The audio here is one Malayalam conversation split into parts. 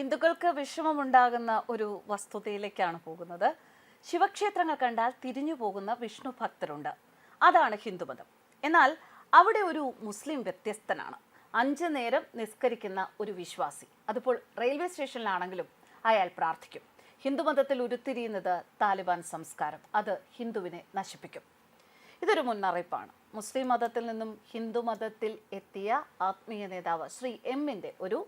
ഹിന്ദുക്കൾക്ക് വിഷമമുണ്ടാകുന്ന ഒരു വസ്തുതയിലേക്കാണ് പോകുന്നത്. ശിവക്ഷേത്രങ്ങൾ കണ്ടാൽ തിരിഞ്ഞു പോകുന്ന വിഷ്ണു ഭക്തരുണ്ട്. അതാണ് ഹിന്ദുമതം എന്നാൽ അവിടെ ഒരു മുസ്ലിം വ്യത്യസ്തനാണ്. അഞ്ചു നേരം നിസ്കരിക്കുന്ന ഒരു വിശ്വാസി. അതിപ്പോൾ റെയിൽവേ സ്റ്റേഷനിലാണെങ്കിലും അയാൾ പ്രാർത്ഥിക്കും. ഹിന്ദുമതത്തിൽ ഉരുത്തിരിയുന്നത് താലിബാൻ സംസ്കാരം. അത് ഹിന്ദുവിനെ നശിപ്പിക്കും. ഇതൊരു മുന്നറിയിപ്പാണ്. മുസ്ലിം മതത്തിൽ നിന്നും ഹിന്ദു മതത്തിൽ എത്തിയ ആത്മീയ നേതാവ് ശ്രീ എമ്മിന്റെ ഒരു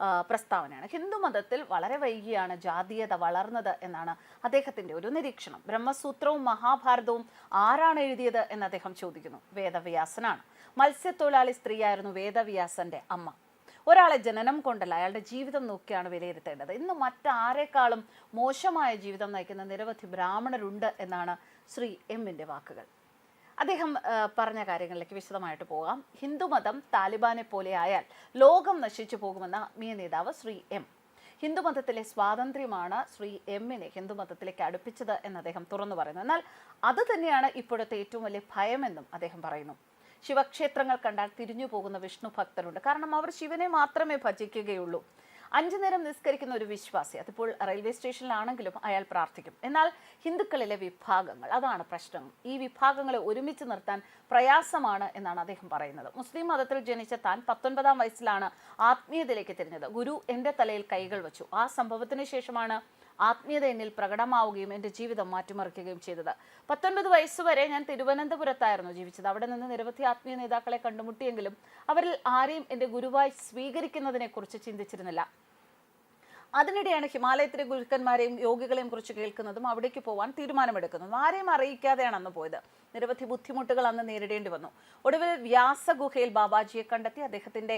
പ്രസ്താവനയാണ്. ഹിന്ദു മതത്തിൽ വളരെ വൈകിയാണ് ജാതീയത വളർന്നത് എന്നാണ് അദ്ദേഹത്തിന്റെ ഒരു നിരീക്ഷണം. ബ്രഹ്മസൂത്രവും മഹാഭാരതവും ആരാണ് എഴുതിയത് എന്ന് അദ്ദേഹം ചോദിക്കുന്നു. വേദവ്യാസനാണ്. മത്സ്യത്തൊഴിലാളി സ്ത്രീയായിരുന്നു വേദവ്യാസന്റെ അമ്മ. ഒരാളെ ജനനം കൊണ്ടല്ല അയാളുടെ ജീവിതം നോക്കിയാണ് വിലയിരുത്തേണ്ടത്. ഇന്ന് മറ്റാരെക്കാളും മോശമായ ജീവിതം നയിക്കുന്ന നിരവധി ബ്രാഹ്മണരുണ്ട് എന്നാണ് ശ്രീ എമ്മിന്റെ വാക്കുകൾ. അദ്ദേഹം പറഞ്ഞ കാര്യങ്ങളിലേക്ക് വിശദമായിട്ട് പോകാം. ഹിന്ദുമതം താലിബാനെ പോലെ ആയാൽ ലോകം നശിച്ചു പോകുമെന്ന ആത്മീയ നേതാവ് ശ്രീ എം. ഹിന്ദുമതത്തിലെ സ്വാതന്ത്ര്യമാണ് ശ്രീ എമ്മിനെ ഹിന്ദുമതത്തിലേക്ക് അടുപ്പിച്ചത് എന്ന് അദ്ദേഹം തുറന്നു പറയുന്നു. എന്നാൽ അത് തന്നെയാണ് ഇപ്പോഴത്തെ ഏറ്റവും വലിയ ഭയമെന്നും അദ്ദേഹം പറയുന്നു. ശിവക്ഷേത്രങ്ങൾ കണ്ടാൽ തിരിഞ്ഞു പോകുന്ന വിഷ്ണു ഭക്തരുണ്ട്. കാരണം അവർ ശിവനെ മാത്രമേ ഭജിക്കുകയുള്ളൂ. അഞ്ചു നേരം നിസ്കരിക്കുന്ന ഒരു വിശ്വാസി അതിപ്പോൾ റെയിൽവേ സ്റ്റേഷനിലാണെങ്കിലും അയാൾ പ്രാർത്ഥിക്കും. എന്നാൽ ഹിന്ദുക്കളിലെ വിഭാഗങ്ങൾ അതാണ് പ്രശ്നം. ഈ വിഭാഗങ്ങളെ ഒരുമിച്ച് നിർത്താൻ പ്രയാസമാണ് എന്നാണ് അദ്ദേഹം പറയുന്നത്. മുസ്ലിം മതത്തിൽ ജനിച്ച താൻ പത്തൊൻപതാം വയസ്സിലാണ് ആത്മീയതയിലേക്ക് തിരിഞ്ഞത്. ഗുരു എന്റെ തലയിൽ കൈകൾ വെച്ചു. ആ സംഭവത്തിന് ശേഷമാണ് ആത്മീയത എന്നിൽ പ്രകടമാവുകയും എന്റെ ജീവിതം മാറ്റിമറിക്കുകയും ചെയ്തത്. പത്തൊൻപത് വയസ്സുവരെ ഞാൻ തിരുവനന്തപുരത്തായിരുന്നു ജീവിച്ചത്. അവിടെ നിന്ന് നിരവധി ആത്മീയ നേതാക്കളെ കണ്ടുമുട്ടിയെങ്കിലും അവരിൽ ആരെയും എന്റെ ഗുരുവായി സ്വീകരിക്കുന്നതിനെക്കുറിച്ച് ചിന്തിച്ചിരുന്നില്ല. അതിനിടെയാണ് ഹിമാലയത്തിലെ ഗുരുക്കന്മാരെയും യോഗികളെയും കുറിച്ച് കേൾക്കുന്നതും അവിടേക്ക് പോകാൻ തീരുമാനമെടുക്കുന്നതും. ആരെയും അറിയിക്കാതെയാണ് അന്ന് പോയത്. നിരവധി ബുദ്ധിമുട്ടുകൾ അന്ന് നേരിടേണ്ടി വന്നു. ഒടുവിൽ വ്യാസഗുഹയിൽ ബാബാജിയെ കണ്ടെത്തി അദ്ദേഹത്തിന്റെ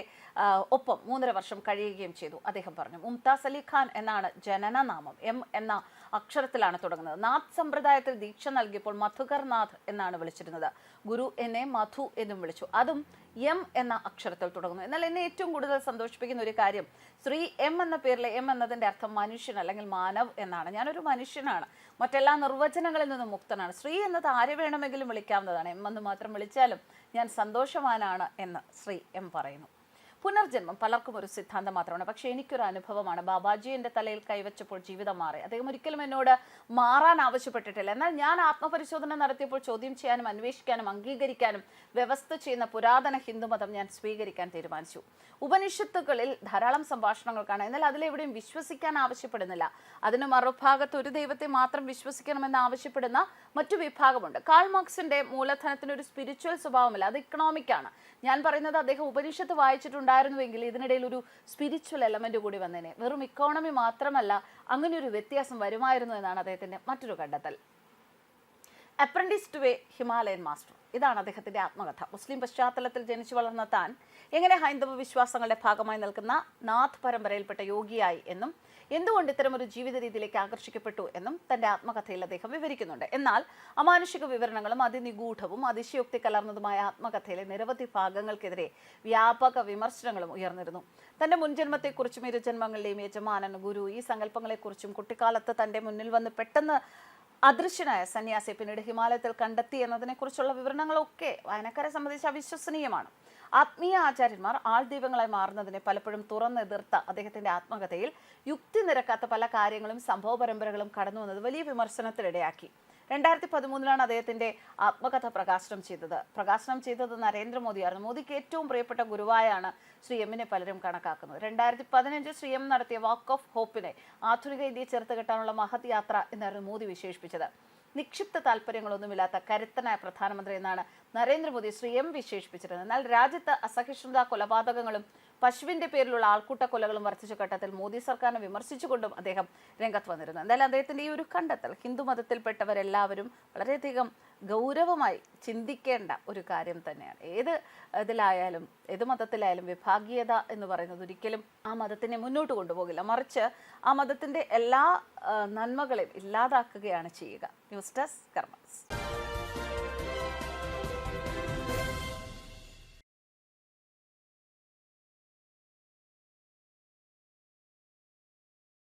ഒപ്പം മൂന്നര വർഷം കഴിയുകയും ചെയ്തു. അദ്ദേഹം പറഞ്ഞു മുംതാസ് അലി ഖാൻ എന്നാണ് ജനനനാമം. എം എന്ന അക്ഷരത്തിലാണ് തുടങ്ങുന്നത്. നാഥ് സമ്പ്രദായത്തിൽ ദീക്ഷ നൽകിയപ്പോൾ മധുകർനാഥ് എന്നാണ് വിളിച്ചിരുന്നത്. ഗുരു എന്നെ മധു എന്നും വിളിച്ചു. അതും എം എന്ന അക്ഷരത്തിൽ തുടങ്ങുന്നു. എന്നാൽ എന്നെ ഏറ്റവും കൂടുതൽ സന്തോഷിപ്പിക്കുന്ന ഒരു കാര്യം ശ്രീ എം എന്ന പേരിലെ എം എന്നതിന്റെ അർത്ഥം മനുഷ്യൻ അല്ലെങ്കിൽ മാനവ് എന്നാണ്. ഞാനൊരു മനുഷ്യനാണ്. മറ്റെല്ലാ നിർവചനങ്ങളിൽ നിന്നും മുക്തനാണ്. ശ്രീ എന്നത് ആരെ വേണമെങ്കിലും വിളിക്കാവുന്നതാണ്. എം എന്ന് മാത്രം വിളിച്ചാലും ഞാൻ സന്തോഷവാനാണ് എന്ന് ശ്രീ എം പറയുന്നു. പുനർജന്മം പലർക്കും ഒരു സിദ്ധാന്തം മാത്രമാണ്. പക്ഷേ എനിക്കൊരു അനുഭവമാണ്. ബാബാജി എന്റെ തലയിൽ കൈവച്ചപ്പോൾ ജീവിതം മാറി. അദ്ദേഹം ഒരിക്കലും എന്നോട് മാറാൻ ആവശ്യപ്പെട്ടിട്ടില്ല. എന്നാൽ ഞാൻ ആത്മപരിശോധന നടത്തിയപ്പോൾ ചോദ്യം ചെയ്യാനും അന്വേഷിക്കാനും അംഗീകരിക്കാനും വ്യവസ്ഥ ചെയ്യുന്ന പുരാതന ഹിന്ദുമതം ഞാൻ സ്വീകരിക്കാൻ തീരുമാനിച്ചു. ഉപനിഷത്തുകളിൽ ധാരാളം സംഭാഷണങ്ങൾ കാണാം. എന്നാൽ അതിലെവിടെയും വിശ്വസിക്കാൻ ആവശ്യപ്പെടുന്നില്ല. അതിന് മറുഭാഗത്ത് ഒരു ദൈവത്തെ മാത്രം വിശ്വസിക്കണമെന്ന് ആവശ്യപ്പെടുന്ന മറ്റു വിഭാഗമുണ്ട്. കാൾ മാർക്സിന്റെ മൂലധനത്തിന് ഒരു സ്പിരിച്വൽ സ്വഭാവമില്ല. അത് ഇക്കണോമിക് ആണ്. ഞാൻ പറയുന്നത് അദ്ദേഹം ഉപനിഷത്ത് വായിച്ചിട്ടുണ്ടായിരുന്നുവെങ്കിൽ ഇതിനിടയിൽ ഒരു സ്പിരിച്വൽ എലമെന്റ് കൂടി വന്നേനെ. വെറും ഇക്കോണമി മാത്രമല്ല അങ്ങനെ ഒരു വ്യത്യാസം വരുമായിരുന്നു എന്നാണ് അദ്ദേഹത്തിന്റെ മറ്റൊരു കണ്ടെത്തൽ. Apprentice to a Himalayan master. ഇതാണ് അദ്ദേഹത്തിന്റെ ആത്മകഥ. മുസ്ലിം പശ്ചാത്തലത്തിൽ ജനിച്ചു വളർന്ന താൻ എങ്ങനെ ഹൈന്ദവ വിശ്വാസങ്ങളുടെ ഭാഗമായി നിൽക്കുന്ന നാഥ് പരമ്പരയിൽപ്പെട്ട യോഗിയായി എന്നും എന്തുകൊണ്ട് ഇത്തരമൊരു ജീവിത രീതിയിലേക്ക് ആകർഷിക്കപ്പെട്ടു എന്നും തന്റെ ആത്മകഥയിൽ അദ്ദേഹം വിവരിക്കുന്നുണ്ട്. എന്നാൽ അമാനുഷിക വിവരണങ്ങളും അതിനിഗൂഢവും അതിശയോക്തി കലർന്നതുമായ ആത്മകഥയിലെ നിരവധി ഭാഗങ്ങൾക്കെതിരെ വ്യാപക വിമർശനങ്ങളും ഉയർന്നിരുന്നു. തന്റെ മുൻജന്മത്തെക്കുറിച്ചും ഇരുജന്മങ്ങളിലെയും യജമാനൻ ഗുരു ഈ സങ്കല്പങ്ങളെക്കുറിച്ചും കുട്ടിക്കാലത്ത് തന്റെ മുന്നിൽ വന്ന് പെട്ടെന്ന് അദൃശ്യനായ സന്യാസി പിന്നീട് ഹിമാലയത്തിൽ കണ്ടെത്തി എന്നതിനെക്കുറിച്ചുള്ള വിവരണങ്ങളൊക്കെ വായനക്കാരെ സംബന്ധിച്ച് അവിശ്വസനീയമാണ്. ആത്മീയ ആചാര്യന്മാർ ആൾ ദൈവങ്ങളായി മാറുന്നതിനെ പലപ്പോഴും തുറന്നെതിർത്ത അദ്ദേഹത്തിന്റെ ആത്മകഥയിൽ യുക്തി നിരക്കാത്ത പല കാര്യങ്ങളും സംഭവ പരമ്പരകളും കടന്നു വന്നത് വലിയ വിമർശനത്തിനിടയാക്കി. രണ്ടായിരത്തി പതിമൂന്നിലാണ് അദ്ദേഹത്തിന്റെ ആത്മകഥ പ്രകാശനം ചെയ്തത്. പ്രകാശനം ചെയ്തത് നരേന്ദ്രമോദിയായിരുന്നു. മോദിക്ക് ഏറ്റവും പ്രിയപ്പെട്ട ഗുരുവായാണ് ശ്രീ എമ്മിനെ പലരും കണക്കാക്കുന്നത്. രണ്ടായിരത്തി പതിനഞ്ച് ശ്രീ എം നടത്തിയ വാക്ക് ഓഫ് ഹോപ്പിനെ ആധുനിക ഇന്ത്യയെ ചേർത്ത് കെട്ടാനുള്ള മഹത് യാത്ര എന്നായിരുന്നു മോദി വിശേഷിപ്പിച്ചത്. നിക്ഷിപ്ത താല്പര്യങ്ങളൊന്നുമില്ലാത്ത കരുത്തനായ പ്രധാനമന്ത്രി എന്നാണ് നരേന്ദ്രമോദി ശ്രീ എം വിശേഷിപ്പിച്ചിരുന്നത്. എന്നാൽ രാജ്യത്ത് അസഹിഷ്ണുത കൊലപാതകങ്ങളും പശുവിന്റെ പേരിലുള്ള ആൾക്കൂട്ട കൊലകളും വർദ്ധിച്ച ഘട്ടത്തിൽ മോദി സർക്കാരിനെ വിമർശിച്ചുകൊണ്ടും അദ്ദേഹം രംഗത്ത് വന്നിരുന്നു. എന്തായാലും അദ്ദേഹത്തിന്റെ ഈ ഒരു കണ്ടെത്തൽ ഹിന്ദു മതത്തിൽപ്പെട്ടവരെല്ലാവരും വളരെയധികം ഗൗരവമായി ചിന്തിക്കേണ്ട ഒരു കാര്യം തന്നെയാണ്. ഏത് ഇതിലായാലും ഏത് മതത്തിലായാലും വിഭാഗീയത എന്ന് പറയുന്നത് ഒരിക്കലും ആ മതത്തിനെ മുന്നോട്ട് കൊണ്ടുപോകില്ല. മറിച്ച് ആ മതത്തിന്റെ എല്ലാ നന്മകളെയും ഇല്ലാതാക്കുകയാണ് ചെയ്യുക. News desk കർമ്മസ്